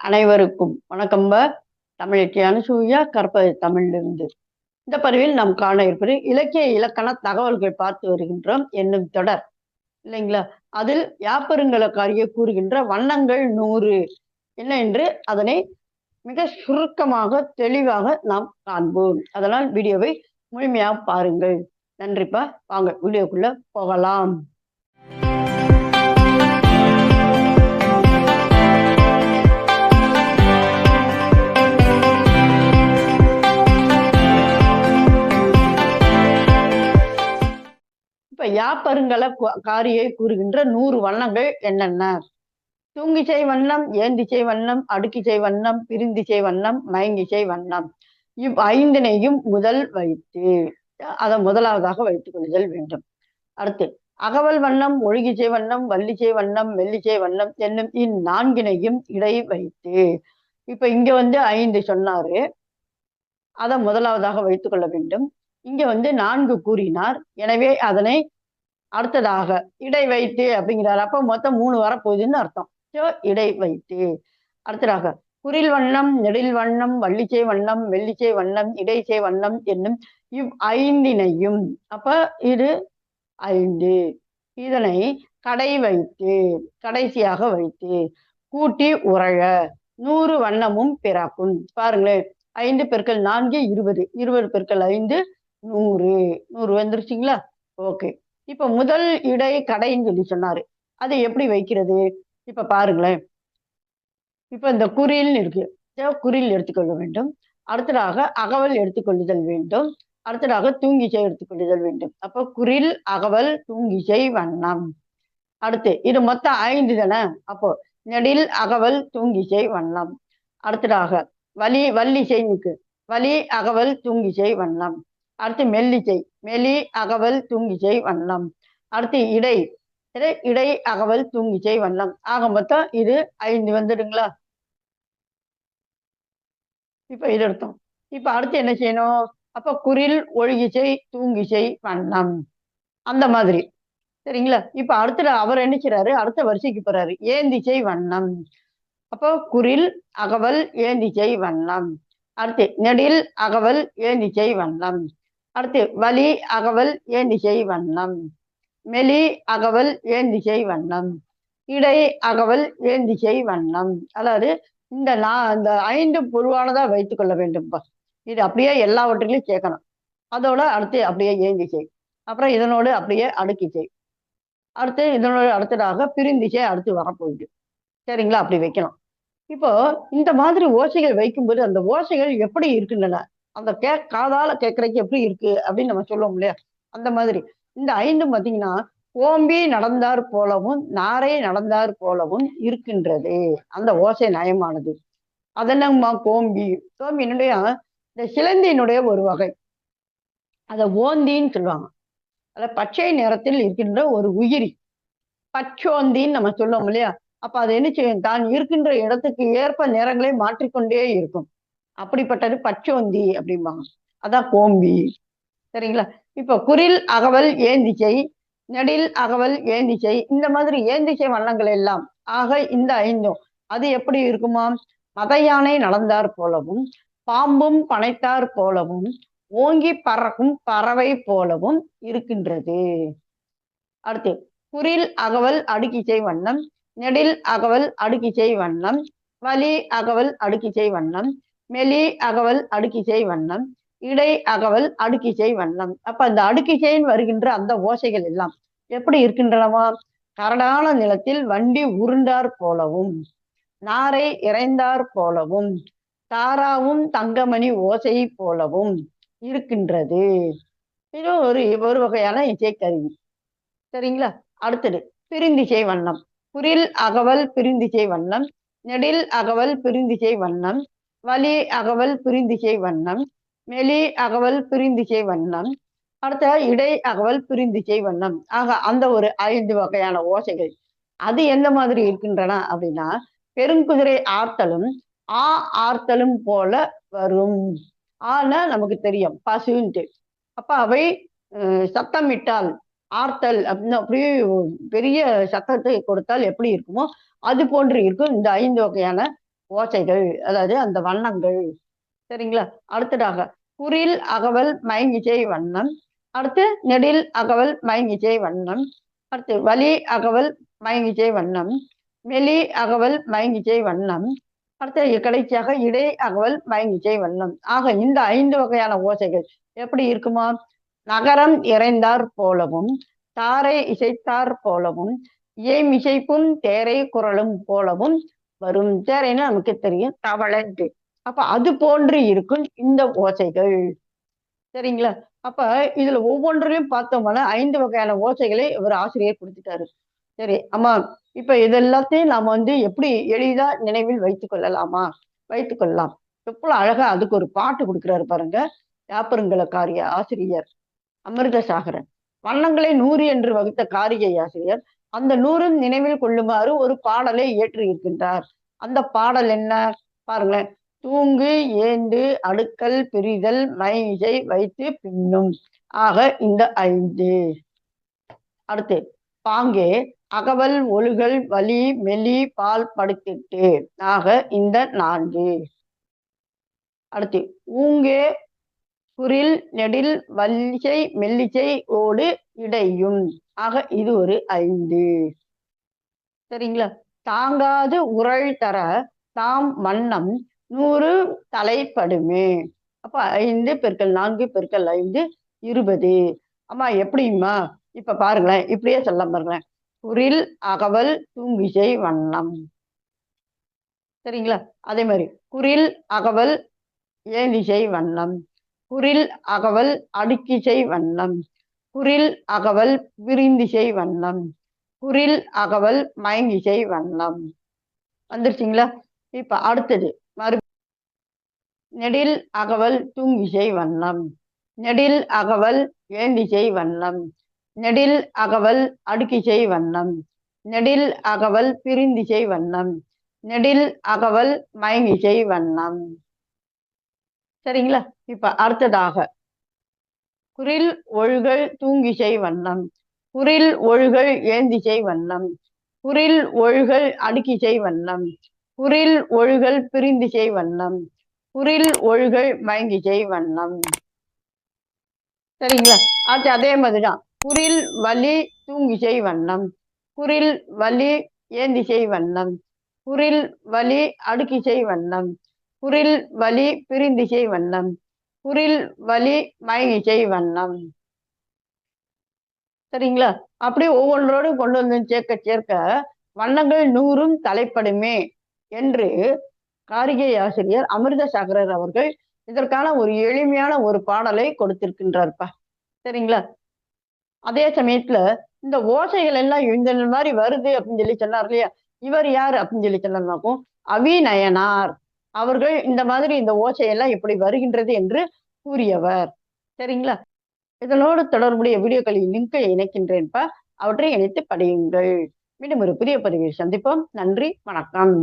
அனைவருக்கும் வணக்கம்ப தமிழச்சி அனுசூயா கற்பது தமிழிலிருந்து. இந்த பதிவில் நாம் காண இருப்பது இலக்கிய இலக்கண தகவல்கள் பார்த்து வருகின்றோம் என்னும் தொடர். இல்லைங்களா? அதில் யாப்பருங்கலக்காரிய கூறுகின்ற வண்ணங்கள் நூறு. என்ன என்று அதனை மிக சுருக்கமாக தெளிவாக நாம் காண்போம். அதனால் வீடியோவை முழுமையாக பாருங்கள். நன்றிப்பா வாங்க வீடியோக்குள்ள போகலாம். யாப்பருங்கல கு- காரியை கூறுகின்ற நூறு வண்ணங்கள் என்னென்ன? தூங்கிச்சை வண்ணம் ஏந்திச்சை வண்ணம் அடுக்கிச்சை வண்ணம் பிரிந்திச்சை வண்ணம் மயங்கிச்சை வண்ணம். இவ் ஐந்தினையும் முதல் வைத்து அதை முதலாவதாக வைத்துக் கொள்ளுதல் வேண்டும். அடுத்து அகவல் வண்ணம் ஒழுகிச்சை வண்ணம் வள்ளிச்சை வண்ணம் மெல்லிச்சை வண்ணம் என்னும் இந்நான்கினையும் இடை வைத்து இப்ப இங்க வந்து ஐந்து சொன்னாரு. அதை முதலாவதாக வைத்துக் கொள்ள வேண்டும். இங்க வந்து நான்கு கூறினார். எனவே அதனை அடுத்ததாக இடை வைத்து அப்படிங்கிறாரு. அப்போ மொத்தம் மூணு வரப்போகுதுன்னு அர்த்தம். ஸோ இடை வைத்து. அடுத்ததாக குரில் வண்ணம் நெடில் வண்ணம் வள்ளிச்சை வண்ணம் வெள்ளிச்சை வண்ணம் இடைச்சை வண்ணம் என்னும் இவ் ஐந்தினையும். அப்ப இது ஐந்து. இதனை கடை வைத்து கடைசியாக வைத்து. கூட்டி உறழ நூறு வண்ணமும் பிறக்கும். பாருங்களேன் ஐந்து பெருக்கள் நான்கு இருபது. இருபது பெருக்கள் ஐந்து நூறு. நூறு வந்துருச்சுங்களா? ஓகே. இப்ப முதல் இடை கடைன்னு சொல்லி சொன்னாரு. அதை எப்படி வைக்கிறது? இப்ப பாருங்களேன். இப்ப இந்த குறில்னு இருக்கு. குறில் எடுத்துக்கொள்ள வேண்டும். அடுத்ததாக அகவல் எடுத்துக்கொள்ளுதல் வேண்டும். அடுத்ததாக தூங்கிசை எடுத்துக்கொள்ளுதல் வேண்டும். அப்ப குறில் அகவல் தூங்கிசை வண்ணம். அடுத்து இது மொத்தம் ஐந்து தானே? அப்போ நெடில் அகவல் தூங்கிசை வண்ணம். அடுத்ததாக வலி வள்ளிசைனுக்கு வலி அகவல் தூங்கிசை வண்ணம். அடுத்து மெல்லிசை. மெலி அகவல் தூங்கிச்சை வண்ணம். அடுத்து இடை. இடை இடை அகவல் தூங்கிச்சை வண்ணம். ஆக மொத்தம் இது ஐந்து வந்துடுங்களா? இப்ப இது எடுத்தோம். இப்ப அடுத்து என்ன செய்யணும்? அப்ப குரில் ஒழுகிசை தூங்கிசை வண்ணம். அந்த மாதிரி. சரிங்களா? இப்ப அடுத்த அவர் என்ன செய்றாரு? அடுத்த வரிசைக்கு போறாரு. ஏந்திச்சை வண்ணம். அப்போ குரில் அகவல் ஏந்திச்சை வண்ணம். அடுத்து நெடில் அகவல் ஏந்திச்சை வண்ணம். அடுத்து வலி அகவல் ஏந்திசை வண்ணம். மெலி அகவல் ஏந்திசை வண்ணம். இடை அகவல் ஏந்திசை வண்ணம். அதாவது இந்த நான் இந்த ஐந்து பொருவானதா வைத்துக் கொள்ள வேண்டும். இது அப்படியே எல்லாவற்றிலையும் சேர்க்கணும் அதோட அடுத்து அப்படியே ஏந்திசை அப்புறம் இதனோடு அப்படியே அடுக்கிசை அடுத்து இதனோட அடுத்ததாக பிரிந்திசை அடுத்து வரப்போகுது. சரிங்களா? அப்படி வைக்கணும். இப்போ இந்த மாதிரி ஓசைகள் வைக்கும்போது அந்த ஓசைகள் எப்படி இருக்கின்றன? அந்த கே காதால கேட்கறதுக்கு எப்படி இருக்கு அப்படின்னு நம்ம சொல்லுவோம் இல்லையா? அந்த மாதிரி. இந்த ஐந்தும் பார்த்தீங்கன்னா ஓம்பி நடந்தார் போலவும் நாரை நடந்தார் போலவும் இருக்கின்றது. அந்த ஓசை நயமானது. அதென்னம்மா கோம்பி? கோம்பி என்னுடைய இந்த சிலந்தியினுடைய ஒரு வகை. அதை ஓந்தின்னு சொல்லுவாங்க. அத பச்சை நிறத்தில் இருக்கின்ற ஒரு உயிரி. பச்சோந்தின்னு நம்ம சொல்லுவோம் இல்லையா? அப்ப அது என்ன செய்யும்? தான் இருக்கின்ற இடத்துக்கு ஏற்ப நிறங்களை மாற்றிக்கொண்டே இருக்கும். அப்படிப்பட்டது பச்சோந்தி அப்படிம்பாங்க. அதான் கோம்பி. சரிங்களா? இப்ப குரில் அகவல் ஏந்திச்சை நெடில் அகவல் ஏந்திச்சை இந்த மாதிரி ஏந்திச்சை வண்ணங்கள் எல்லாம். ஆக இந்த ஐந்தும் அது எப்படி இருக்குமா? மத யானை நடந்தார் போலவும் பாம்பும் பனைத்தார் போலவும் ஓங்கி பறக்கும் பறவை போலவும் இருக்கின்றது. அடுத்து குரில் அகவல் அடுக்கிசை வண்ணம் நெடில் அகவல் அடுக்கிசை வண்ணம் வலி அகவல் அடுக்கிசை வண்ணம் மெலி அகவல் அடுக்கிசை வண்ணம் இடை அகவல் அடுக்கிசை வண்ணம். அப்ப அந்த அடுக்கிசைன்னு வருகின்ற அந்த ஓசைகள் எல்லாம் எப்படி இருக்கின்றனவா? கரடான நிலத்தில் வண்டி உருண்டார் போலவும் நாரை இறைந்தார் போலவும் தாராவும் தங்கமணி ஓசை போலவும் இருக்கின்றது. இது ஒரு ஒரு வகையான இசைக்கருவி சரிங்களா? அடுத்தது பிரிந்திசை வண்ணம். குரில் அகவல் பிரிந்திசை வண்ணம் நெடில் அகவல் பிரிந்திசை வண்ணம் வலி அகவல் பிரிந்திகை வண்ணம் மெலி அகவல் பிரிந்திகை வண்ணம் அடுத்த இடை அகவல் பிரிந்திகை வண்ணம். ஆக அந்த ஒரு ஐந்து வகையான ஓசைகள். அது எந்த மாதிரி இருக்கின்றன அப்படின்னா பெருங்குதிரை ஆர்த்தலும் ஆ ஆர்த்தலும் போல வரும். ஆனா நமக்கு தெரியும் பசுன்ட்டு. அப்ப அவை அஹ், சத்தமிட்டால் ஆர்த்தல் அப்படின்னு அப்படியே பெரிய சத்தத்தை கொடுத்தால் எப்படி இருக்குமோ அது போன்று இருக்கும். இந்த ஐந்து வகையான ஓசைகள் அதாவது அந்த வண்ணங்கள். சரிங்களா? அடுத்ததாக குரில் அகவல் மைஞ்சிசை வண்ணம். அடுத்து நெடில் அகவல் மைஞ்சிசை வண்ணம். அடுத்து வலி அகவல் மயங்கிச்சை வண்ணம். மெலி அகவல் மயங்கிச்சை வண்ணம். அடுத்து கடைசியாக இடை அகவல் மயங்கிச்சை வண்ணம். ஆக இந்த ஐந்து வகையான ஓசைகள் எப்படி இருக்குமா? நகரம் இறைந்தார் போலவும் தாரை இசைத்தார் போலவும் ஏம் இசைப்பும் தேரை குரலும் போலவும் வரும். சேரைன்னா நமக்கு தெரியும்? தவளைன்ட்டு அப்ப அது போன்று இருக்கும் இந்த ஓசைகள். சரிங்களா? அப்ப இதுல ஒவ்வொன்றிலையும் பார்த்தோம்னா ஐந்து வகையான ஓசைகளை இவர் ஆசிரியர் கொடுத்துட்டாரு. சரி ஆமா இப்ப இது எல்லாத்தையும் நாம வந்து எப்படி எளிதா நினைவில் வைத்துக் கொள்ளலாமா? வைத்துக் கொள்ளலாம். எவ்வளவு அழகா அதுக்கு ஒரு பாட்டு கொடுக்குறாரு பாருங்க. யாப்பருங்கலக்காரிய ஆசிரியர் அமிர்தசாகரன். வண்ணங்களை நூறு என்று வகுத்த காரிகை ஆசிரியர் அந்த நூறும் நினைவில் கொள்ளுமாறு ஒரு பாடலை இயற்றியிருக்கின்றார். அந்த பாடல் என்ன? பாருங்களேன். தூங்கு ஏந்து அடுக்கல் பிரிதல் மைசை வைத்து பின்னும். ஆக இந்த ஐந்து. அடுத்து பாங்கே அகவல் ஒழுகல் வலி மெலி பால் படுத்திட்டு. ஆக இந்த நான்கு. அடுத்து ஊங்கே குரில் நெடில் வல்லிசை மெல்லிசை ஓடு இடையும். ஆக இது ஒரு ஐந்து. சரிங்களா? தாங்காது உரள் தர தாம் வண்ணம் நூறு தலைப்படுமே. அப்ப ஐந்து பெருக்கள் நான்கு பெருக்கள் ஐந்து இருபது. அம்மா எப்படிம்மா? இப்ப பாருங்களேன் இப்படியே சொல்ல பாருங்களேன். குரில் அகவல் தூங்கிசை வண்ணம். சரிங்களா? அதே மாதிரி குரில் அகவல் ஏந்திசை வண்ணம். குரில் அகவல் அடுக்கிசை வண்ணம். குரில் அகவல் விரிந்திசை வண்ணம். குரில் அகவல் மயங்கிசை வண்ணம். வந்துருச்சிங்களா? இப்ப அடுத்தது மறு நெடில் அகவல் தூங்கிசை வண்ணம். நெடில் அகவல் ஏந்திசை வண்ணம். நெடில் அகவல் அடுக்கிசை வண்ணம். நெடில் அகவல் பிரிந்திசை வண்ணம். நெடில் அகவல் மயங்கிசை வண்ணம். சரிங்களா? இப்ப அடுத்ததாக குரில் ஒழுகல் தூங்கிசை வண்ணம். குரில் ஒழுகல் ஏந்திசை வண்ணம். குரில் ஒழுகல் அடுக்கிசை வண்ணம். குரில் ஒழுகல் பிரிந்திசை வண்ணம். குரில் ஒழுகல் மயங்கிசை வண்ணம். சரிங்களா? அடுத்து அதே மாதிரிதான். குரில் வலி தூங்கிசை வண்ணம். குரில் வலி ஏந்திசை வண்ணம். குரில் வலி அடுக்கிசை வண்ணம். குரில் வலி பிரிந்திசை வண்ணம். குரில் வலி மயங்கிசை வண்ணம். சரிங்களா? அப்படியே ஒவ்வொன்றோடும் கொண்டு வந்து சேர்க்க சேர்க்க வண்ணங்கள் நூறும் தலைப்படுமே என்று காரிகை ஆசிரியர் அமிர்த சாகரர் அவர்கள் இதற்கான ஒரு எளிமையான ஒரு பாடலை கொடுத்திருக்கின்றார்ப்பா. சரிங்களா? அதே சமயத்துல இந்த ஓசைகள் எல்லாம் இந்த மாதிரி வருது அப்படின்னு சொல்லி சொன்னார் இல்லையா? இவர் யார் அப்படின்னு சொல்லி சொன்னார்னாக்கும் அவிநயனார் அவர்கள் இந்த மாதிரி இந்த ஓசையெல்லாம் இப்படி வருகின்றது என்று கூறியவர். சரிங்களா? இதனோடு தொடர்புடைய வீடியோக்களின் லிங்கை இணைக்கின்றேன்ப்பா அவற்றை இணைத்து படியுங்கள். மீண்டும் ஒரு புதிய பதிவில் சந்திப்போம். நன்றி. வணக்கம்.